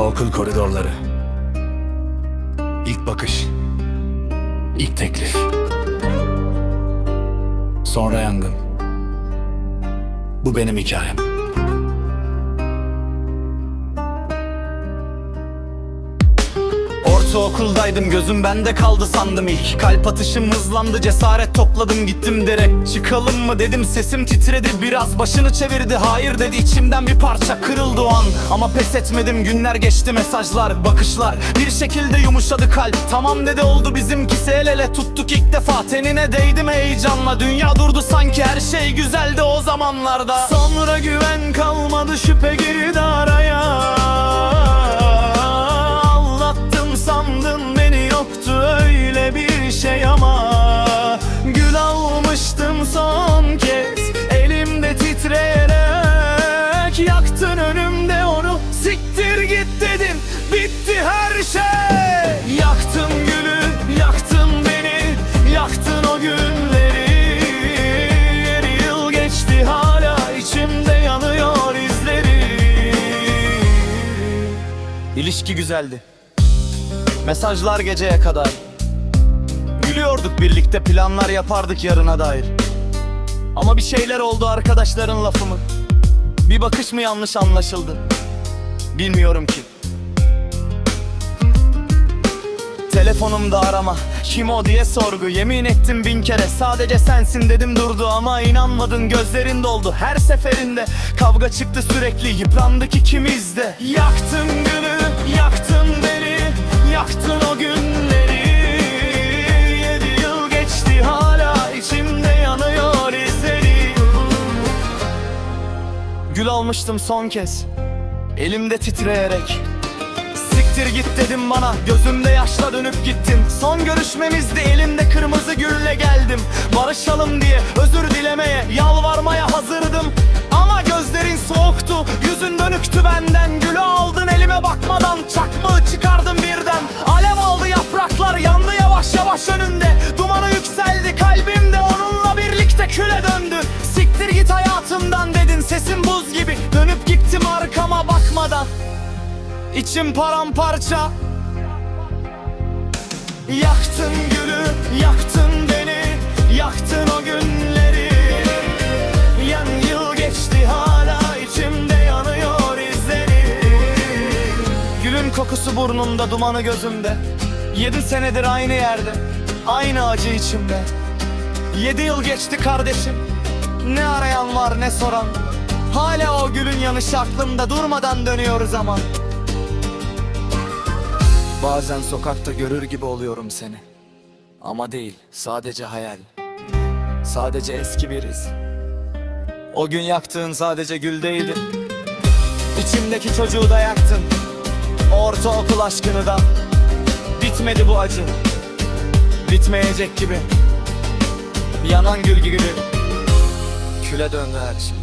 Ortaokul koridorları. İlk bakış. İlk teklif. Sonra yangın. Bu benim hikayem. Ortaokuldaydım gözüm bende kaldı sandım. İlk Kalp atışım hızlandı cesaret topladım gittim direkt. Çıkalım mı dedim sesim titredi biraz Başını çevirdi. Hayır dedi içimden bir parça kırıldı o an. Ama pes etmedim günler geçti mesajlar bakışlar. Bir şekilde yumuşadı kalp. Tamam dedi oldu bizimkisi el ele tuttuk ilk defa. Tenine değdim heyecanla dünya durdu sanki her şey güzeldi o zamanlarda. Sonra güven kalmadı İlişki güzeldi. Mesajlar geceye kadar. Gülüyorduk birlikte planlar yapardık yarına dair. Ama bir şeyler oldu arkadaşların lafı mı? Bir bakış mı yanlış anlaşıldı? Bilmiyorum ki. Telefonumda arama. Kim o diye sorgu. Yemin ettim bin kere. Sadece sensin dedim durdu Ama inanmadın. Gözlerin doldu Her seferinde. Kavga çıktı sürekli. Yıprandık ikimiz de Yaktın Gül almıştım son kez. Elimde titreyerek Siktir git dedim bana. Gözümde yaşla dönüp gittin Son görüşmemizde elimde kırmızı gülle geldim. Barışalım diye özür dilemeye Yalvarmaya hazırdım. Ama gözlerin soğuktu Yüzün dönüktü benden. Gülü aldın elime bakmadan Çakmağı çıkardım Sesin buz gibi Dönüp gittim arkama bakmadan. İçim paramparça. Yaktın gülü, yaktın beni Yaktın o günleri. Yan geçti hala içimde yanıyor izleri. Gülün kokusu burnumda, dumanı gözümde. Yedi senedir aynı yerde Aynı acı içimde. Yedi yıl geçti kardeşim. Ne arayan var ne soran Hala o gülün yanışı aklımda durmadan dönüyor zaman Bazen sokakta görür gibi oluyorum seni. Ama değil sadece hayal. Sadece eski bir iz. O gün yaktığın sadece gül değildi. İçimdeki çocuğu da yaktın. Ortaokul aşkını da. Bitmedi bu acı. Bitmeyecek gibi. Yanan gül gibi. Küle döndü her şey